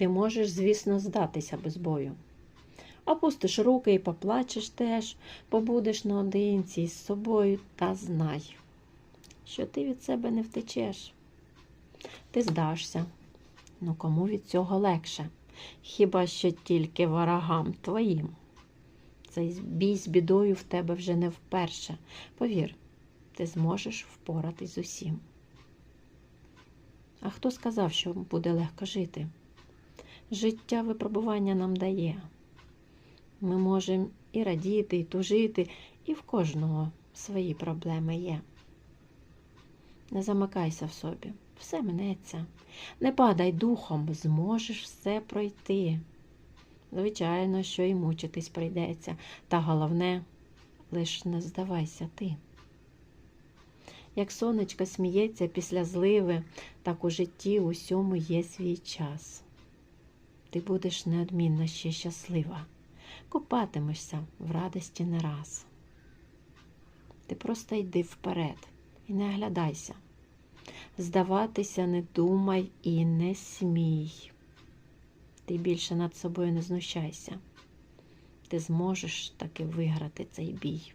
Ти можеш, звісно, здатися без бою. Опустиш руки і поплачеш теж, побудеш наодинці із собою та знай, що ти від себе не втечеш. Ти здашся. Ну кому від цього легше? Хіба що тільки ворогам твоїм. Цей бій з бідою в тебе вже не вперше. Повір, ти зможеш впоратись з усім. А хто сказав, що буде легко жити? Життя випробування нам дає. Ми можемо і радіти, і тужити, і в кожного свої проблеми є. Не замикайся в собі, все минеться. Не падай духом, зможеш все пройти. Звичайно, що і мучитись прийдеться, та головне, лиш не здавайся ти. Як сонечко сміється після зливи, так у житті усьому є свій час. Ти будеш неодмінно ще щаслива, купатимешся в радості не раз. Ти просто йди вперед і не оглядайся. Здаватися не думай і не смій. Ти більше над собою не знущайся. Ти зможеш таки виграти цей бій.